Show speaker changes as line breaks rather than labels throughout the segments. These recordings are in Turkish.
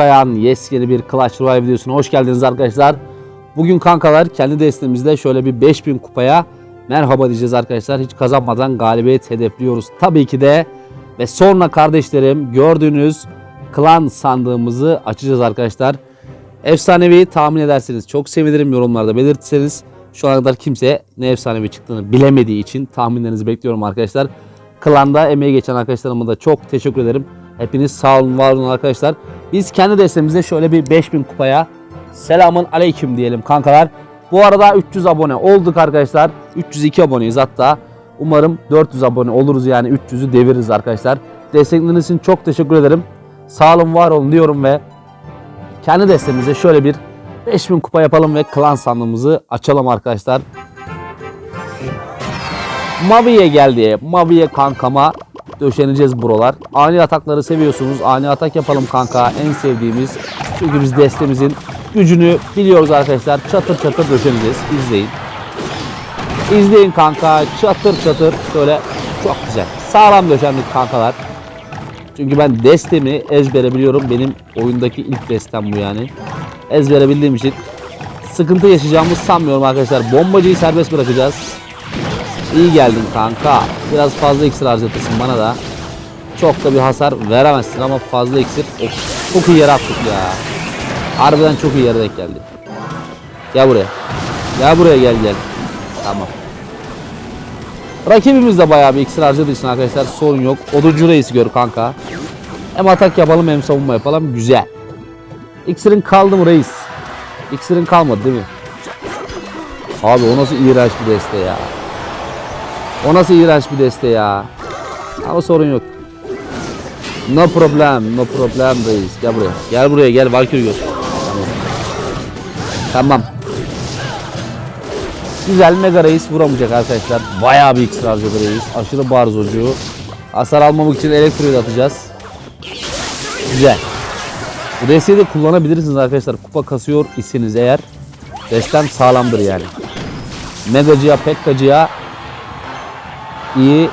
Kayan yes bir Clash Royale videosuna hoş geldiniz arkadaşlar. Bugün kankalar kendi destemizde şöyle bir 5000 kupaya merhaba diyeceğiz arkadaşlar. Hiç kazanmadan galibiyet hedefliyoruz tabii ki de. Ve sonra kardeşlerim gördüğünüz klan sandığımızı açacağız arkadaşlar. Efsanevi tahmin ederseniz çok sevinirim yorumlarda belirtirseniz. Şu ana kadar kimse ne efsanevi çıktığını bilemediği için tahminlerinizi bekliyorum arkadaşlar. Klanda emeği geçen arkadaşlarıma da çok teşekkür ederim. Hepiniz sağ olun var olun arkadaşlar. Biz kendi destemizde şöyle bir 5000 kupaya selamun aleyküm diyelim kankalar. Bu arada 300 abone olduk arkadaşlar. 302 aboneyiz hatta. Umarım 400 abone oluruz yani 300'ü deviririz arkadaşlar. Destekleriniz için çok teşekkür ederim. Sağ olun var olun diyorum ve kendi destemize şöyle bir 5000 kupa yapalım ve klan sandığımızı açalım arkadaşlar. Mavi'ye geldi. Mavi'ye kankama döşeneceğiz buralar. Ani atakları seviyorsunuz. Ani atak yapalım kanka. En sevdiğimiz. Çünkü biz destemizin gücünü biliyoruz arkadaşlar. Çatır çatır döşeneceğiz. İzleyin. İzleyin kanka. Çatır çatır. Şöyle çok güzel. Sağlam döşendik kankalar. Çünkü ben destemi ezbere biliyorum. Benim oyundaki ilk destem bu yani. Ezbere bildiğim için sıkıntı yaşayacağımı sanmıyorum arkadaşlar. Bombacıyı serbest bırakacağız. İyi geldin kanka. Biraz fazla iksir harcatırsın bana da. Çok da bir hasar veremezsin ama fazla iksir. Of, çok iyi yere attık ya. Harbiden çok iyi yere denk geldi. Gel buraya. Gel buraya gel gel. Tamam. Rakibimiz de bayağı bir iksir harcadığı için arkadaşlar sorun yok. Oduncu reisi gör kanka. Hem atak yapalım hem savunma yapalım. Güzel. İksirin kaldı mı reis? İksirin kalmadı değil mi? Abi o nasıl iğrenç bir deste ya. O nasıl iğrenç bir deste ya. Ama sorun yok. No problem, no problem reis. Gel buraya. Gel buraya, gel Valkyrie gör. Tamam. Tamam. Güzel mega reis vuramayacak arkadaşlar. Bayağı bir iksir harcadı reis. Aşırı barzocu. Hasar almamak için elektriği de atacağız. Güzel. Bu desteği de kullanabilirsiniz arkadaşlar. Kupa kasıyor iseniz eğer. Destem sağlamdır yani. Megacıya, Pekkacıya iyi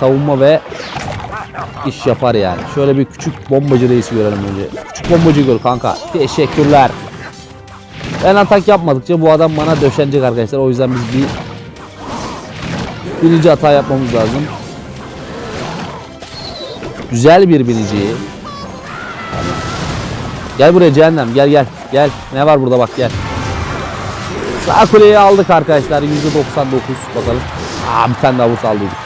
savunma ve iş yapar yani. Şöyle bir küçük bombacı reisi görelim önce. Küçük bombacı gör kanka. Teşekkürler. Ben atak yapmadıkça bu adam bana döşenecek arkadaşlar. O yüzden biz bir birinci hata yapmamız lazım. Güzel bir binici. Gel buraya cehennem gel gel gel. Ne var burada bak gel. Sağ kuleyi aldık arkadaşlar. %99 bakalım. Aa bir tane daha aldıydık.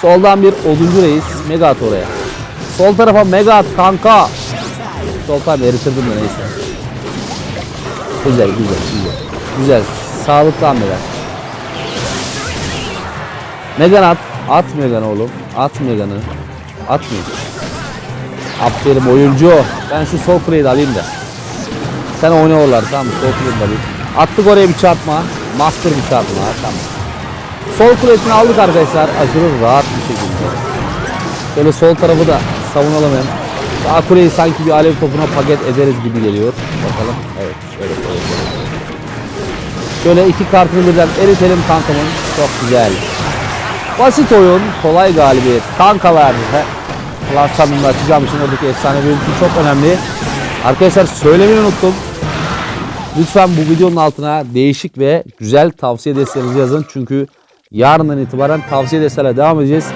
Soldan bir oduncu reis. Mega at oraya. Sol tarafa mega at kanka. Sol tarafa eritirdim de neyse. Güzel güzel güzel. Güzel. Sağlıklı hamleler. Megan at. At Megan oğlum. At Megan'ı. Atmıyor. Aferin oyuncu. Ben şu sol kuleyi alayım da. Sen oyna oralar tamam mı? Sol kuleyi alayım. Attık oraya bir çarpma. Master bir çarpma. Tamam. Sol kulesini aldık arkadaşlar. Aşırı rahat bir şekilde. Şöyle sol tarafı da savunalım hem. Sağ kuleyi sanki bir alev topuna paket ederiz gibi geliyor. Bakalım. Evet. Şöyle koyalım. Şöyle iki kartını birden eritelim kankamın. Çok güzel. Basit oyun. Kolay galibiyet. Kankalar. Klan sanımını açacağım için oradaki efsane için çok önemli. Arkadaşlar söylemeyi unuttum. Lütfen bu videonun altına değişik ve güzel tavsiye desteğinizi yazın. Çünkü yarından itibaren tavsiye desteğiyle devam edeceğiz.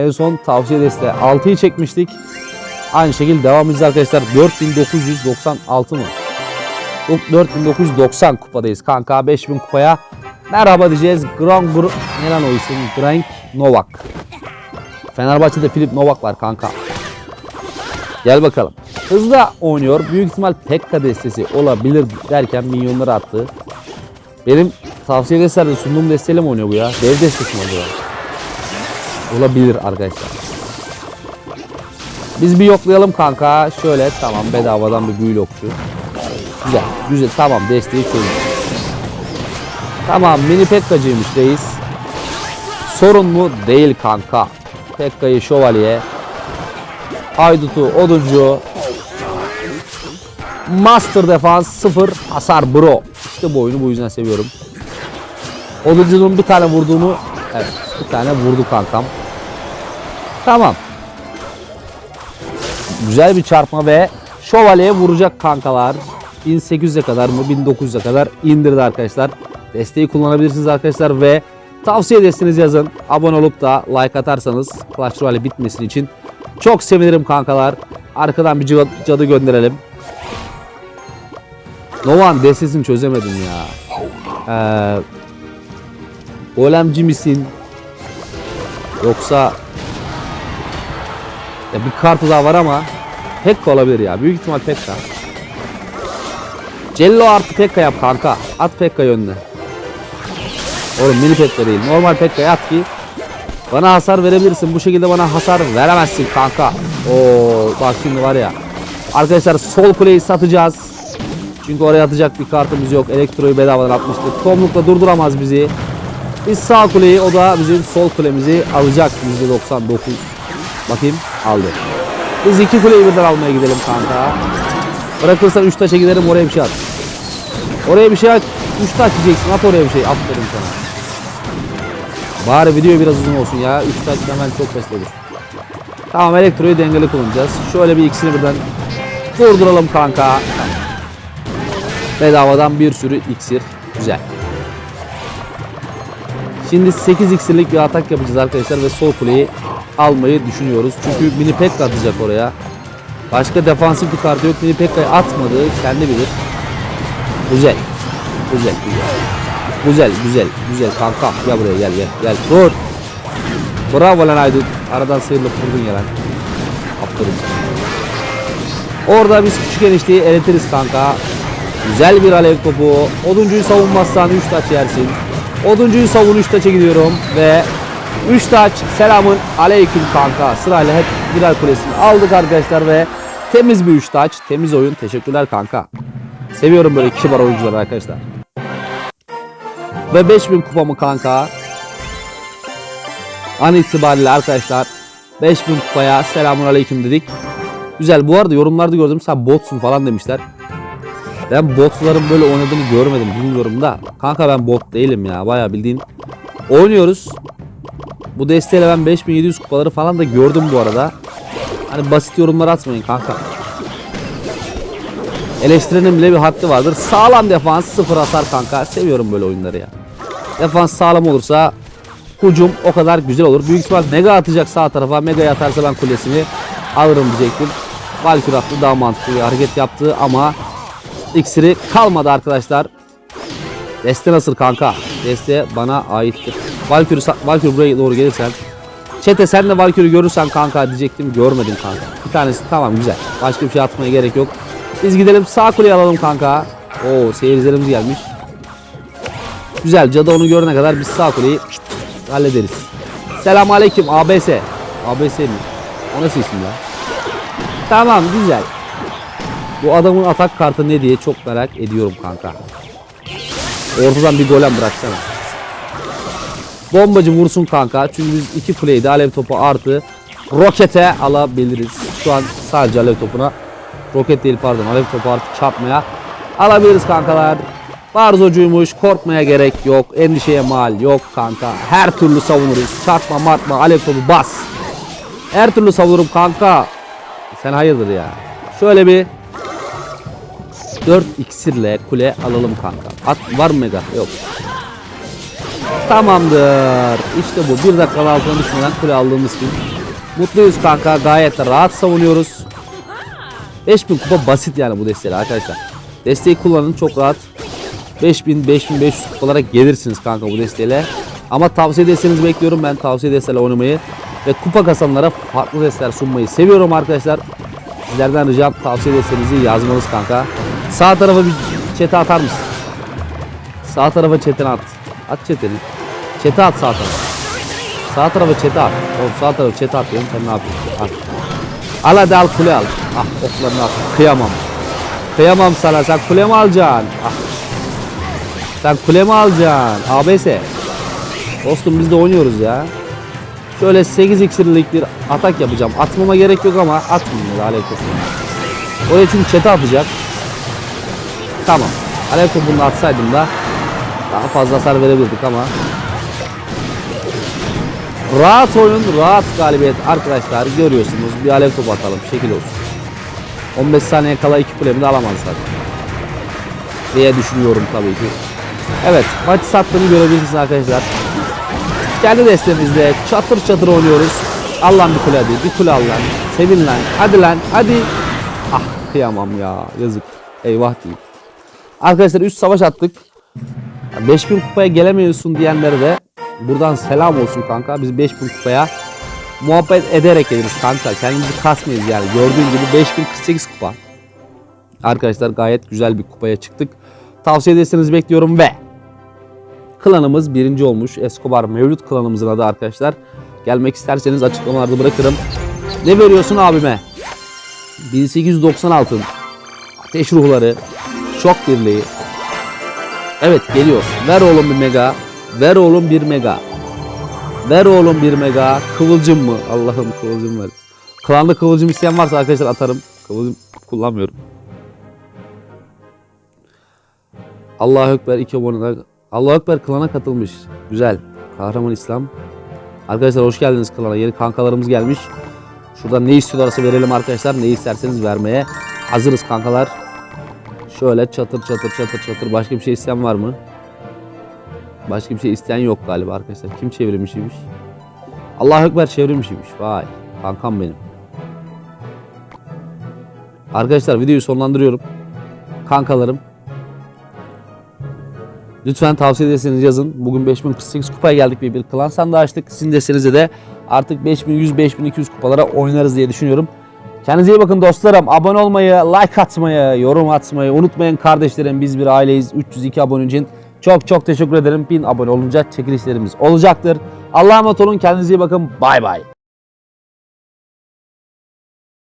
En son tavsiye desteği 6'yı çekmiştik. Aynı şekilde devam edeceğiz arkadaşlar. 4996 mı? Yok, 4990 kupadayız kanka. 5000 kupaya merhaba diyeceğiz. Grand Gr ne lan o isim? Grank Novak. Fenerbahçe'de Filip Novak var kanka. Gel bakalım. Hızlı oynuyor. Büyük ihtimal Pekka destesi olabilir derken milyonları attı. Benim tavsiye destelerde sunduğum desteyle mi oynuyor bu ya? Dev destesi mi acaba? Olabilir arkadaşlar. Biz bir yoklayalım kanka. Şöyle tamam bedavadan bir büyülü okçu. Güzel güzel tamam desteği çözdük. Tamam mini Pekka'cıymış reis. Sorun mu? Değil kanka. Pekka'yı şövalye. Haydutu oduncu. Master defans 0 hasar bro. İşte bu oyunu bu yüzden seviyorum. Oduncunun bir tane vurduğunu evet bir tane vurdu kankam. Tamam. Güzel bir çarpma ve Şövalye'ye vuracak kankalar. 1800'e kadar mı 1900'e kadar indirdi arkadaşlar. Desteği kullanabilirsiniz arkadaşlar ve tavsiye edersiniz yazın. Abone olup da like atarsanız Clash Royale bitmesin için çok sevinirim kankalar. Arkadan bir cadı gönderelim. Novan destesini çözemedim ya. Ee, Golemci misin? Yoksa ya bir kartı daha var ama Pekka olabilir ya. Büyük ihtimal Pekka. Cello artı Pekka yap kanka. At Pekka'yı önüne. Oğlum mini Pekka değil. Normal Pekka'yı at ki bana hasar verebilirsin. Bu şekilde bana hasar veremezsin kanka. Oo bak şimdi var ya. Arkadaşlar sol kuleyi satacağız. Çünkü oraya atacak bir kartımız yok. Elektroyu bedavadan atmıştık. Tomlukla durduramaz bizi. Biz sağ kuleyi o da bizim sol kulemizi alacak %99. Bakayım aldı. Biz iki kuleyi birden almaya gidelim kanka. Bırakırsan 3 taşa giderim oraya bir şey at. Oraya bir şey at. 3 taş yiyeceksin at oraya bir şey. Aferin sana. Bari video biraz uzun olsun ya. 3 taş hemen çok besledir. Tamam elektroyu dengeli kullanacağız. Şöyle bir ikisini birden durduralım kanka. Bedavadan bir sürü iksir. Güzel. Şimdi 8 iksirlik bir atak yapacağız arkadaşlar ve sol kuleyi almayı düşünüyoruz. Çünkü mini pekka atacak oraya. Başka defansif bir kartı yok. Mini pekka'yı atmadı. Kendi bilir. Güzel. Güzel. Güzel. Güzel. Güzel. Güzel. Kanka gel buraya gel gel. Gel. Dur. Bravo lan Aydın. Aradan sıyrılıp vurdun ya lan. Aferin. Orada biz küçük enişteyi eritiriz kanka. Güzel bir alev topu. Oduncuyu savunmazsan 3 taç yersin. Oduncuyu savun 3 taça gidiyorum ve 3 taç selamın aleyküm kanka. Sırayla hep birer kulesini aldık arkadaşlar ve temiz bir 3 taç. Temiz oyun. Teşekkürler kanka. Seviyorum böyle kibar oyuncuları arkadaşlar. Ve 5000 kupamı kanka. An itibariyle arkadaşlar 5000 kupaya selamun aleyküm dedik. Güzel. Bu arada yorumlarda gördüm sen botsun falan demişler. Ben botların böyle oynadığını görmedim bilmiyorum da. Kanka ben bot değilim ya. Bayağı bildiğin oynuyoruz. Bu desteğiyle ben 5700 kupaları falan da gördüm bu arada. Hani basit yorumlar atmayın kanka. Eleştirenin bile bir haddi vardır. Sağlam defans, sıfır hasar kanka. Seviyorum böyle oyunları ya. Defans sağlam olursa hücum o kadar güzel olur. Büyük ihtimal mega atacak sağ tarafa. Mega atarsa ben kulesini alırım diyecektim. Valkür attı daha mantıklı bir hareket yaptı ama iksiri kalmadı arkadaşlar. Deste nasıl kanka? Deste bana aittir. Valkür, Valkür buraya doğru gelirsen. Çete sen de Valkür'ü görürsen kanka diyecektim. Görmedim kanka. Bir tanesi tamam güzel. Başka bir şey atmaya gerek yok. Biz gidelim sağ kuleyi alalım kanka. Oo seyircilerimiz gelmiş. Güzel cadı onu görene kadar biz sağ kuleyi hallederiz. Selam aleyküm ABS. ABS mi? O nasıl isim ya? Tamam güzel. Bu adamın atak kartı ne diye çok merak ediyorum kanka. Ortadan bir golem bıraksana. Bombacı vursun kanka. Çünkü biz iki kuleyi alev topu artı rokete alabiliriz. Şu an sadece alev topuna roket değil pardon alev topu artı çarpmaya alabiliriz kankalar. Barzocuymuş korkmaya gerek yok. Endişeye mal yok kanka. Her türlü savunuruz. Çarpma martma alev topu bas. Her türlü savunurum kanka. Sen hayırdır ya. Şöyle bir 4 iksirle kule alalım kanka. At var mı mega? Yok. Tamamdır. İşte bu. Bir dakikanın altına düşmeden kule aldığımız için. Mutluyuz kanka. Gayet rahat savunuyoruz. 5000 kupa basit yani bu desteğiyle arkadaşlar. Desteği kullanın çok rahat. 5000 5500 kupalara gelirsiniz kanka bu desteğiyle. Ama tavsiye ederseniz bekliyorum ben tavsiye desteğiyle oynamayı ve kupa kasanlara farklı desteler sunmayı seviyorum arkadaşlar. Sizlerden ricam tavsiye desteğinizi yazmanız kanka. Sağ tarafa bir çete atar mısın? Sağ tarafa çeteni at. At çeteni. Çete at sağ tarafa. Sağ tarafa çete at. Oğlum sağ tarafa çete at sen ne yapıyorsun? At. Al hadi al kule al. Ah oklarını at. Kıyamam. Kıyamam sana sen kule mi alacaksın? Ah. Sen kule mi alacaksın? ABS. Dostum biz de oynuyoruz ya. Şöyle 8 iksirlik bir atak yapacağım. Atmama gerek yok ama atmayayım topunu. Oraya çünkü çete atacak. Tamam. Alev topunu atsaydım da daha fazla hasar verebilirdik ama. Rahat oyun, rahat galibiyet arkadaşlar görüyorsunuz. Bir alev topu atalım, şekil olsun. 15 saniye kala iki kulemi de alamazlar. Diye düşünüyorum tabii ki. Evet maçı sattığını görebilirsiniz arkadaşlar. Kendi destemizde çatır çatır oynuyoruz. Al lan bir kule hadi. Bir kule al lan. Sevin lan. Hadi lan. Hadi. Ah kıyamam ya. Yazık. Eyvah diyeyim. Arkadaşlar 3 savaş attık. 5000 kupaya gelemiyorsun diyenlere de buradan selam olsun kanka. Biz 5000 kupaya muhabbet ederek geliriz kanka. Kendimizi kasmayız yani. Gördüğün gibi 5048 kupa. Arkadaşlar gayet güzel bir kupaya çıktık. Tavsiye ederseniz bekliyorum ve klanımız birinci olmuş. Escobar Mevlüt klanımızın adı arkadaşlar. Gelmek isterseniz açıklamalarda bırakırım. Ne veriyorsun abime? 1890 altın. Ateş ruhları. Şok birliği. Evet geliyor. Ver oğlum bir mega. Ver oğlum bir mega. Ver oğlum bir mega. Kıvılcım mı? Allah'ım kıvılcım ver. Klanda kıvılcım isteyen varsa arkadaşlar atarım. Kıvılcım kullanmıyorum. Allahu Ekber iki abone. Allahu Ekber klana katılmış. Güzel. Kahraman İslam. Arkadaşlar hoş geldiniz klana. Yeni kankalarımız gelmiş. Şurada ne istiyorlarsa verelim arkadaşlar. Ne isterseniz vermeye hazırız kankalar. Şöyle çatır çatır çatır çatır. Başka bir şey isteyen var mı? Başka bir şey isteyen yok galiba arkadaşlar. Kim çevirmişiymiş? Allahu Ekber çevirmişiymiş. Vay. Kankam benim. Arkadaşlar videoyu sonlandırıyorum. Kankalarım. Lütfen tavsiye ederseniz yazın. Bugün 5048 kupaya geldik bir bir klan sandığı açtık. Sizin desteğinizle de artık 5100-5200 kupalara oynarız diye düşünüyorum. Kendinize iyi bakın dostlarım. Abone olmayı, like atmayı, yorum atmayı unutmayın kardeşlerim. Biz bir aileyiz. 302 abone için çok çok teşekkür ederim. 1000 abone olunca çekilişlerimiz olacaktır. Allah'a emanet olun. Kendinize iyi bakın. Bay bay.